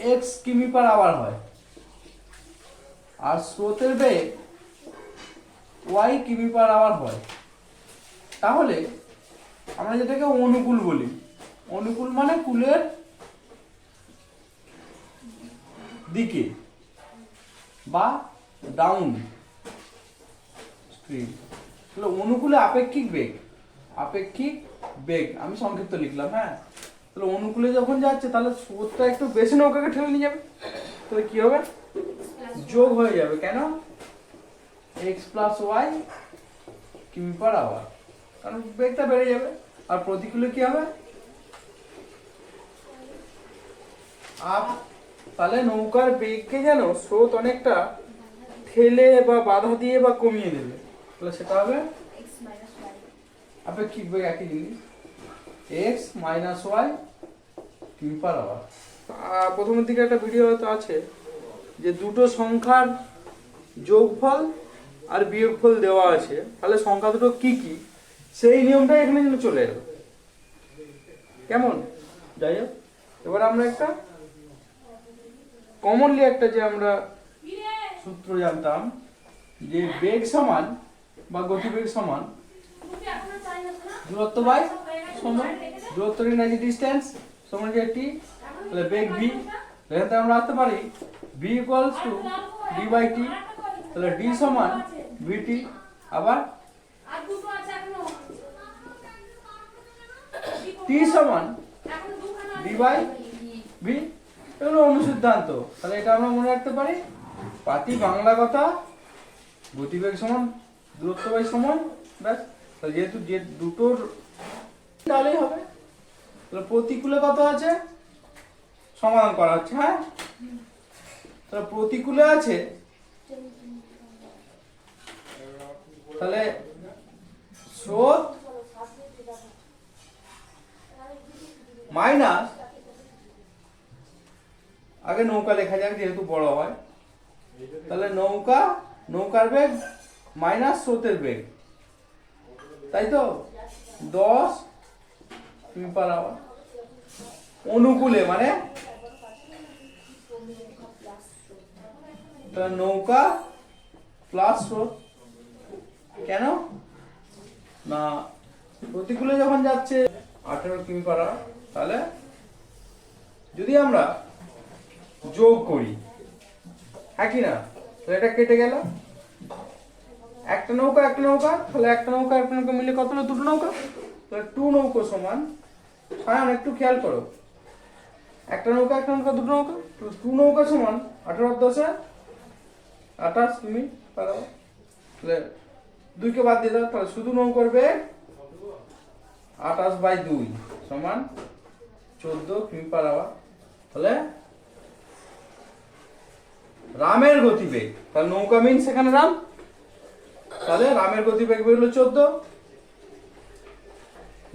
X কিমি per hour হয়। আর স্রোতের বেগ ওয়াই কিমি পার আওয়ার হয়। তাহলে আমরা যেটাকে অনুকূল বলি, অনুকূল মানে কুলের দিকে বা ডাউন স্ট্রিম অনুকূলে আপেক্ষিক বেগ আপেক্ষিক বেগ, আমি সংক্ষিপ্ত লিখলাম হ্যাঁ? তাহলে অনুকূলে যখন যাচ্ছে তাহলে স্রোতটা একটু বেশি নৌকাকে ঠেলে নিয়ে যাবে। তাহলে কি হবে? যোগ হয়ে যাবে। কেন? এক্স প্লাস ওয়াই কিমি পার আওয়ার কারণ বেগটা বেড়ে যাবে। আর প্রতিকূলে কি হবে? আপ তাহলে নৌকার বেগকে যেন স্রোত অনেকটা ঠেলে বা বাধা দিয়ে বা কমিয়ে দেবে। তাহলে সেটা হবে? আপেক্ষিক বেগ একই জিনিস? এক্স মাইনাস ওয়াই কিমি পার আওয়ার প্রথমের দিকে একটা ভিডিও হয়তো আছে, যে দুটো সংখ্যার যোগফল আর বিয়োগফল দেওয়া আছে। তাহলে সংখ্যা দুটো কি কি? সেই নিয়মটা এখানে যেন চলে এলো। কেমন? যাই হোক, এবার আমরা একটা কমনলি একটা যে আমরা সূত্র জানতাম, যে বেগ সমান বা গতিবেগ সমান দূরত্ব বাই সময়। দূরত্ব ইংরাজি ডিস্টেন্স সময় যে টি তাহলে বেগ ভি এখানে আমরা আসতে পারি V equals to D by T তাহলে ডি সমান ভিটি আবার টি সমান ডি বাই ভি এগুলো অনুসিদ্ধান্ত তাহলে এটা আমরা মনে রাখতে পারি, পাতি বাংলা কথা, গতিবেগ সমান, দূরত্ব বাই সমান ব্যাস। তাহলে যেহেতু যে দুটোর তাহলেই হবে। তাহলে প্রতিকূলে কত আছে? সমাধান করা হচ্ছে হ্যাঁ? তাহলে প্রতিকূলে আছে? তাহলে স্রোত মাইনাস আগে নৌকা লেখা যাক যেহেতু বড় হয়। তাহলে নৌকা নৌকার বেগ মাইনাস স্রোতের বেগ। তাই তো? দশ কিমি পার অনুকূলে মানে? নৌকা প্লাস স্রোত কেন? না, প্রতিকূলে যখন যাচ্ছে, আঠেরো কিমি পার তাহলে? যদি আমরা যোগ করি হ্যাঁ কি না? তাহলে এটা কেটে গেল? একটা নৌকা একটা নৌকা, তাহলে একটা নৌকা একটা নৌকা মিলে কত দুটো নৌকা? তাহলে টু নৌকো সমান। সায়ন, একটু খেয়াল করো। একটা নৌকা একটা নৌকা, দুটো নৌকা? টু নৌকা সমান আঠারো, দশে, আঠাশ, তুমি তাহলে দুইকে বাদ দিয়ে দাও, তাহলে শুধু নৌ করবে আঠাশ বাই দুই সমান চোদ্দ কিমি পার তাহলে রামের গতিবেগ। তাহলে নৌকা মিন সেখানে রাম তাহলে রামের গতিবেগ বেরোলো চোদ্দ।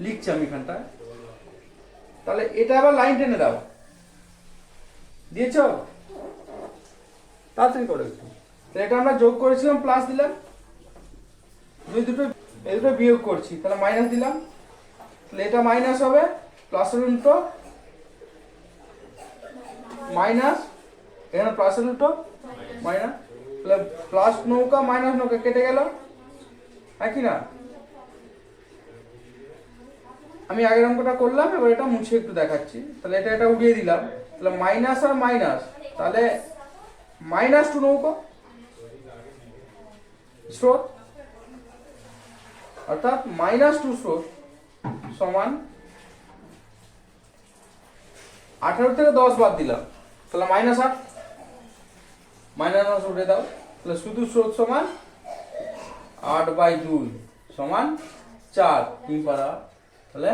লিখছি আমি এখানটায় তাহলে এটা আবার লাইন টেনে দাও। দিয়েছ? তাড়াতাড়ি করো একটু। এটা আমরা যোগ করেছিলাম প্লাস দিলাম। দুই দুটো, এই দুটো বিয়োগ করছি, তাহলে মাইনাস দিলাম। তাহলে এটা মাইনাস হবে প্লাস উল্টো। মাইনাস এখানে প্লাস উল্টো। মাইনাস তাহলে প্লাস নৌকা মাইনাস নৌকা কেটে গেল। কি না? আমি আগের অঙ্কটা করলাম, এবার এটা মুছে একটু দেখাচ্ছি। তাহলে এটা এটা উড়িয়ে দিলাম। তাহলে মাইনাস আর মাইনাস তাহলে মাইনাস টু নৌকো। স্রোত। অর্থাৎ মাইনাস টু স্রোত সমান আঠারো থেকে দশ বাদ দিলাম। তাহলে মাইনাস আট। মাইনাস উঠে দাও। তাহলে শুধু স্রোত সমান আট বাই দুই সমান চার। তিন পারা তাহলে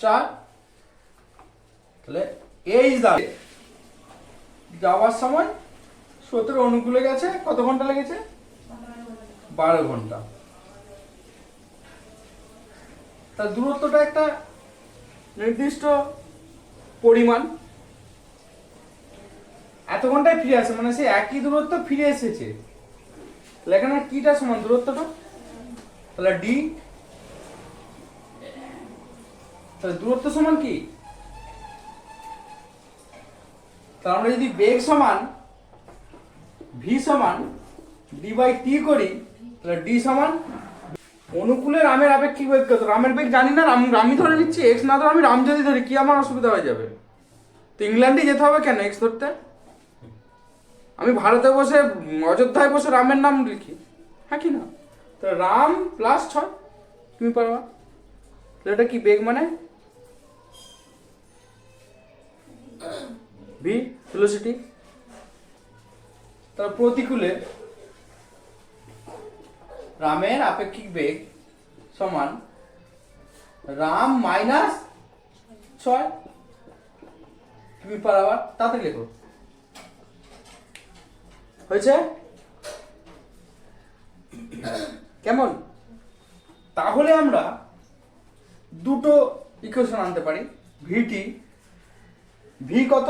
চার, তাহলে এই দাঁড়ে যাওয়ার সময় স্রোতের অনুকূলে গেছে, কত ঘণ্টা লেগেছে? বারো ঘণ্টা। তার দূরত্বটা একটা নির্দিষ্ট পরিমাণ। এত ঘন্টায় ফিরে আসে মানে সে একই দূরত্ব ফিরে এসেছে। তাহলে এখানে কিটা সমান দূরত্বটা? তাহলে ডি তাহলে দূরত্ব সমান কি? তাহলে আমরা যদি বেগ সমান ভি সমান ডি বাই টি করি, তাহলে ডি সমান অনুকূলে রামের আপেক্ষিক বেগ কত রামের বেগ জানি না, রাম রামই ধরে নিচ্ছি এক্স না ধরে আমি রাম যদি ধরি, কি আমার অসুবিধা হয়ে যাবে? তো ইংল্যান্ডে যেতে হবে কেন এক্স ধরতে? আমি ভারতে বসে, অযোধ্যায় বসে রামের নাম লিখি। হ্যাঁ কি না? তো রাম প্লাস ছয়। তুমি পারবা? এটা কি বেগ মানে? ভি ভেলোসিটি তার প্রতিকূলে রামের আপেক্ষিক বেগ সমান রাম মাইনাস ছয়। তুমি পারাবার তাতে লেখো। হয়েছে? কেমন? তাহলে আমরা দুটো ইকুয়েশন আনতে পারি। ভিটি ভি কত?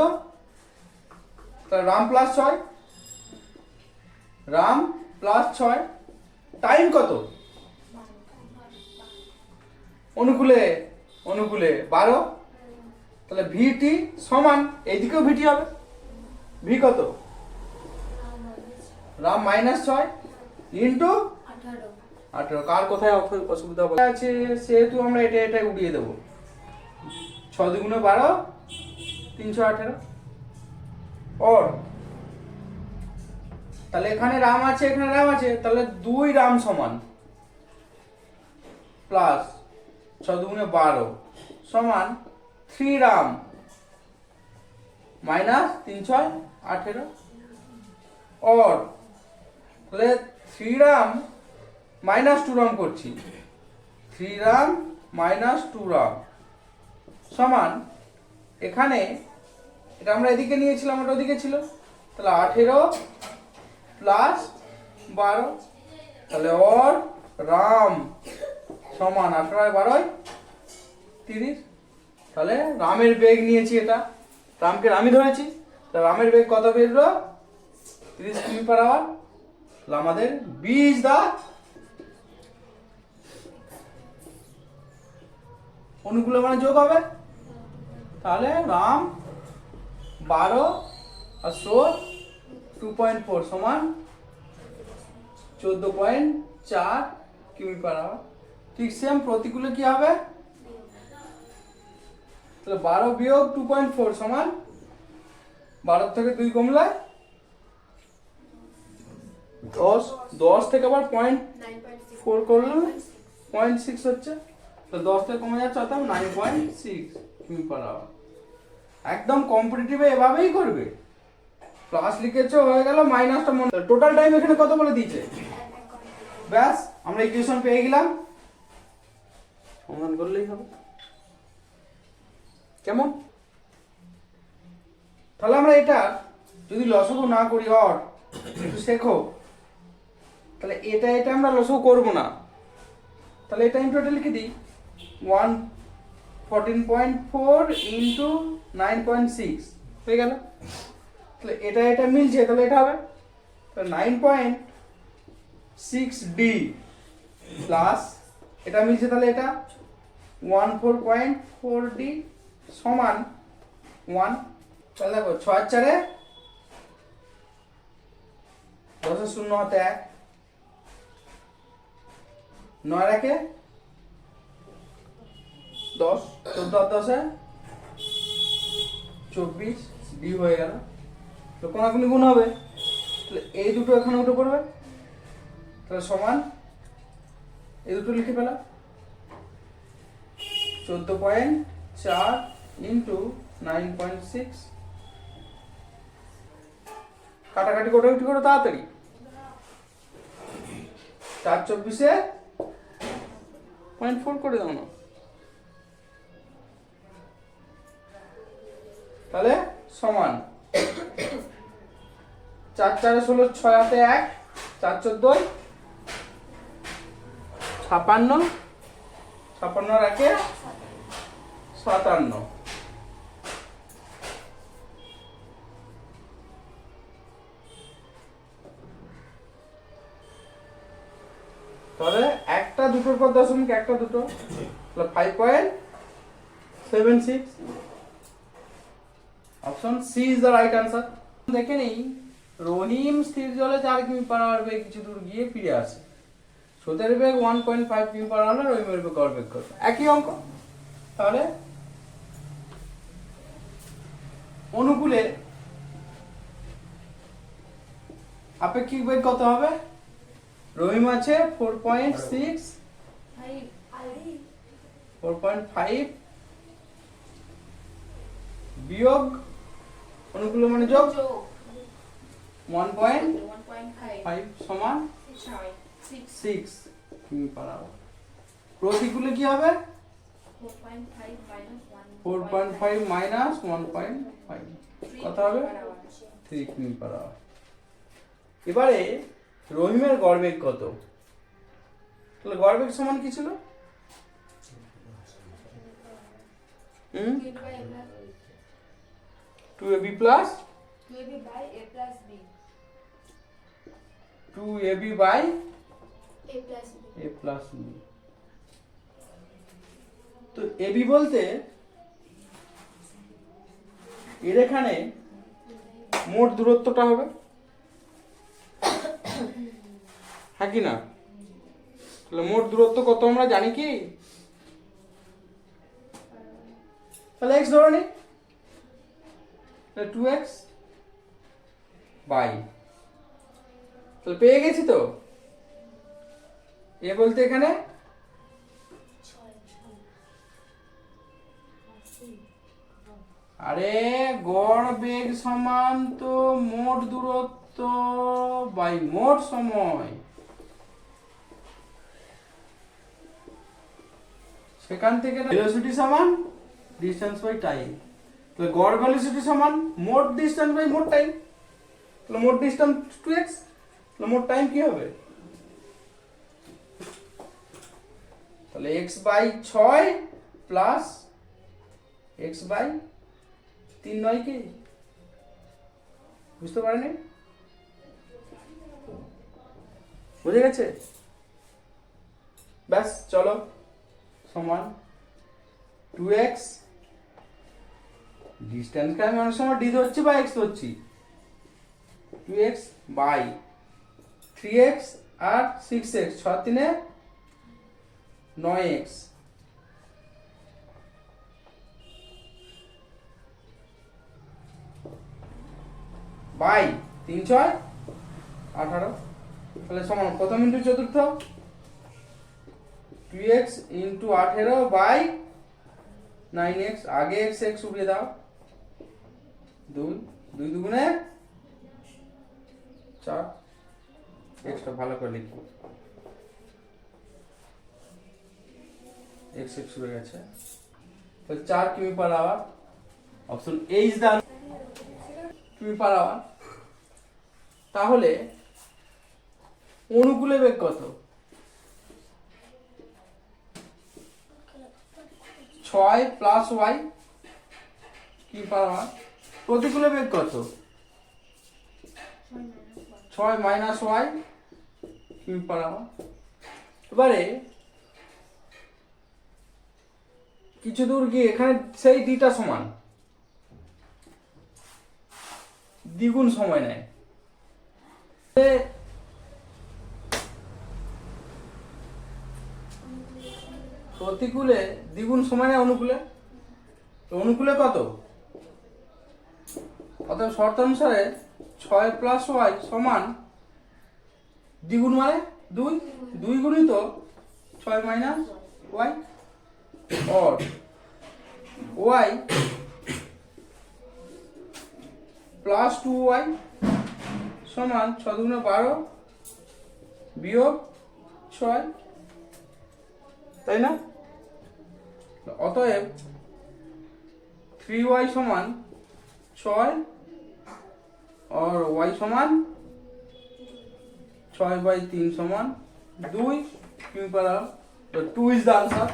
তাহলে রাম প্লাস ছয়। রাম প্লাস ছয়। টাইম কত? অনুকূলে অনুকূলে বারো। তাহলে ভিটি সমান, এইদিকেও ভিটি হবে। ভি কত? রাম মাইনাস ছয় ইন্টু আঠারো। কার কোথায় অসুবিধা? আছে সেহেতু আমরা এটা এটা উড়িয়ে দেবো। ছ দুগুণে বারো তিনশো আঠেরো। ওর তাহলে এখানে রাম আছে এখানে রাম আছে তাহলে দুই রাম সমান। প্লাস ছ দুগুণে বারো সমান থ্রি রাম। মাইনাস তিন ছয় আঠেরো। ওর তাহলে থ্রি রাম মাইনাস টু রাম করছি। থ্রি রাম মাইনাস টু রাম সমান এখানে, এটা আমরা এদিকে নিয়েছিলাম, ওটা ওদিকে ছিল। তাহলে আঠেরো প্লাস বারো, তাহলে অর রাম সমান আঠারোয় বারোয় তিরিশ। তাহলে রামের বেগ নিয়েছি এটা। রামকে রামই ধরেছি। তা রামের বেগ কত বেরলো? তিরিশ কিমি পার আওয়ার তাহলে আমাদের বীজ দা অনুকূলে মানে যোগ হবে? তাহলে রাম বারো আর সোর টু পয়েন্ট ফোর সমান চোদ্দ পয়েন্ট চার কিমি পার আওয়ার ঠিক সেম প্রতিকূলে কি হবে? তাহলে বারো বিয়োগ টু পয়েন্ট ফোর সমান বারো থেকে দুই কমলে দশ দশ থেকে আবার পয়েন্ট ফোর করলে পয়েন্ট সিক্স হচ্ছে। তো দশ থেকে কমে যাচ্ছে, অর্থাৎ নাইন পয়েন্ট সিক্স কিমি পার আওয়ার একদম কম্পিটিটিভে এভাবেই করবে। প্লাস লিখেছো, হয়ে গেল মাইনাসটা মনে টোটাল টাইম এখানে কত বলে দিয়েছে? ব্যাস, আমরা ইকুয়েশন পেয়ে গেলাম। সমাধান করলেই হবে। কেমন? তাহলে আমরা এটা যদি লসগু না করি অর একটু শেখো। তাহলে এটা এটা আমরা লসগু করব না। তাহলে এটা ইন্টু এটা লিখে দিই। One fourteen point four into nine point six হয়ে গেল? তাহলে এটা এটা মিলছে, তাহলে এটা হবে? তাহলে nine point six D plus এটা মিলছে তাহলে এটা? One four point four D সমান ওয়ান তাহলে দেখো, ছয় চারে দশের শূন্য হাতে এক। নয় রাখে দশ। চোদ্দ আর দশে? চব্বিশ। ডি হয়ে গেল। তো কোনাকুনি গুণ হবে। তাহলে এই দুটো এখানে উঠে পড়বে। তাহলে সমান এই দুটো লিখে পেলাম চোদ্দ পয়েন্ট চার ইন্টু নাইন পয়েন্ট সিক্স। কাটাকাটি কোটাকাটি করো, তাড়াতাড়ি। চার চব্বিশে পয়েন্ট ফোর করে দাও না। তাহলে সমান। চার চারে ষোলো, ছয় হাতে এক, চার চোদ্দোয় ছাপান্ন। ছাপান্ন রাখে সাতান্ন। তাহলে একটা, দুটোর পর দশমিক একটা, দুটো। তাহলে five point seven six option C is the right answer দেখে নেই রহিম স্থির জলে চার কিমি পার আওয়ার বেগে কিছু দূর গিয়ে ফিরে আসে। স্রোতের বেগ ওয়ান পয়েন্ট ফাইভ কিমি পার আওয়ার রহিমের বেগ গড় বেগ কত একই অঙ্ক। তাহলে অনুকূলে আপেক্ষিক বেগ কত হবে? রহিম আছে four point six. Four point five বিয়োগ, অনুকূলে মানে যোগ. One point. ফাইভ সমান. সিক্স কিমি পার আওয়ার প্রতিকূলে কি হবে. Four point five minus one point five কত হবে থ্রি কিমি পার এবারে রহিমের গড়বেগ কত তাহলে গড়বেগ সমান কি ছিল. Two A B plus. Two A B by. A plus B তো এ বি বলতে এর এখানে মোট দূরত্বটা হবে হ্যাঁ কি না? তাহলে মোট দূরত্ব কত আমরা জানি কি? তাহলে এক্স ধরে নি। Two X by. তাহলে পেয়ে গেছি তো? এ বলতে এখানে? আরে গড় বেগ সমান তো মোট দূরত্ব বাই মোট সময়। সেখান থেকে ভেলোসিটি সমান ডিস্টেন্স বাই টাইম তাহলে গড় ভেলোসিটি সমান মোট ডিস্টেন্স বাই মোট টাইম তাহলে মোট ডিস্টেন্স টু এক্স তাহলে মোট টাইম কি হবে? তাহলে এক্স বাই ছয় প্লাস এক্স বাই তিন নয় কি? বুঝতে পারেনি? বুঝে গেছে? ব্যাস, চলো। সমান টু এক্স ডিস্টেন্সকে আমি অনেক সময় ডি ধরছি বা এক্স ধরছি। Two X by three X R six X ছ তিনে নয় এক্স বাই তিন ছয়, আঠারো। তাহলে সমান প্রথম ইন্টু চতুর্থ? টু এক্স ইন্টু আঠেরো বাই নাইন এক্স আগে এক্স এক্স উঠিয়ে দাও। দুই দুই দুগুণে চার। এক্সটা ভালো করে লিখি। এক্স এক্স উঠে গেছে। তাহলে চার কিমি পার আওয়ার অপশন এইচ দা কিমি পার আওয়ার তাহলে অনুকূলে বেগ কত? ছয় প্লাস ওয়াই কি পার আওয়ার প্রতিকূলে বেগ কত? ছয় মাইনাস ওয়াই কি পার আওয়ার এবারে, কিছু দূর গিয়ে এখানে সেই ডিটা সমান। দ্বিগুণ সময় নেয়। প্রতিকূলে দ্বিগুণ সময় নেয় অনুকূলে? তো অনুকূলে কত? অতএব শর্ত অনুসারে ছয় প্লাস ওয়াই সমান দ্বিগুণ মানে দুই? দুই গুণিত ছয় minus Y y plus two Y সমান ছ দুগুণে বারো বিয়োগ ছয়। তাই না? অতএব থ্রি ওয়াই সমান ছয় আর ওয়াই সমান ছয় বাই তিন সমান দুই কিউ পারা টু ইজ দ্য আনসার